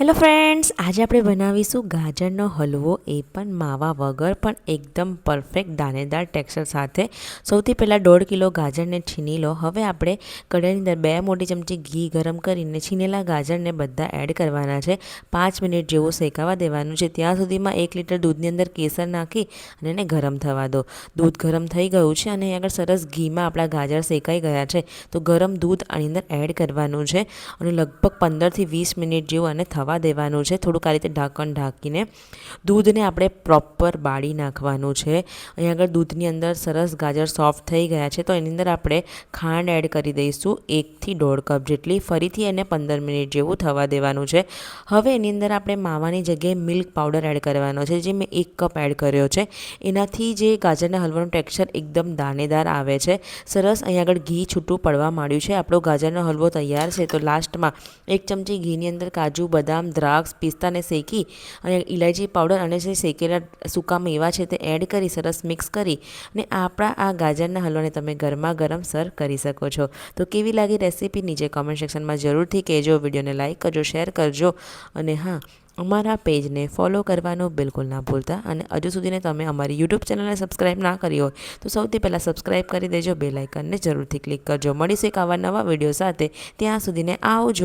Hello friends આજે આપણે બનાવીશું ગાજરનો હલવો, એ પણ માવા વગર, પણ એકદમ પરફેક્ટ દાણેદાર ટેક્સચર સાથે. સૌથી પહેલાં દોઢ કિલો ગાજરને છીની લો. હવે આપણે કઢાઈની અંદર બે મોટી ચમચી ઘી ગરમ કરીને છીનેલા ગાજરને બધા એડ કરવાના છે. પાંચ મિનિટ જેવું શેકાવા દેવાનું છે. ત્યાં સુધીમાં એક લીટર દૂધની અંદર કેસર નાખી અને એને ગરમ થવા દો. દૂધ ગરમ થઈ ગયું છે અને આગળ સરસ ઘીમાં આપણા ગાજર શેકાઈ ગયા છે. તો ગરમ દૂધ આની અંદર એડ કરવાનું છે અને લગભગ પંદરથી વીસ મિનિટ જેવું આને થવા દેવાનું છે. થોડુંક આ રીતે ઢાંકણ ઢાંકીને દૂધને આપણે પ્રોપર બાળી નાખવાનું છે. અહીં આગળ દૂધની અંદર સરસ ગાજર સોફ્ટ થઈ ગયા છે. તો એની અંદર આપણે ખાંડ એડ કરી દઈશું એકથી દોઢ કપ જેટલી. ફરીથી એને પંદર મિનિટ જેવું થવા દેવાનું છે. હવે એની અંદર આપણે માવાની જગ્યાએ મિલ્ક પાવડર એડ કરવાનો છે, જે મેં એક કપ એડ કર્યો છે. એનાથી જે ગાજરના હલવાનું ટેક્સચર એકદમ દાણેદાર આવે છે. સરસ અહીં આગળ ઘી છૂટું પડવા માંડ્યું છે. આપણો ગાજરનો હલવો તૈયાર છે. તો લાસ્ટમાં એક ચમચી ઘીની અંદર કાજુ, બદામ દ્રાક્ષ પિસ્તાને શેકી અને ઇલાયચી પાવડર અને જે શેકેલા સૂકા મેવા છે તે એડ કરી, સરસ મિક્સ કરી અને આપણા આ ગાજરના હલવાને તમે ગરમા ગરમ સર્વ કરી શકો છો. તો કેવી લાગી રેસીપી નીચે કોમેન્ટ સેક્શનમાં જરૂરથી કહેજો. વિડીયોને લાઇક કરજો શેર કરજો અને હા, અમારા પેજને ફોલો કરવાનું બિલકુલ ના ભૂલતા અને હજુ સુધીને તમે અમારી યુટ્યુબ ચેનલને સબસ્ક્રાઇબ ના કરી હોય તો સૌથી પહેલાં સબસ્ક્રાઇબ કરી દેજો બે લાઇકનને જરૂરથી ક્લિક કરજો. મળીશું એક આવા નવા વીડિયો સાથે. ત્યાં સુધીને આવજો.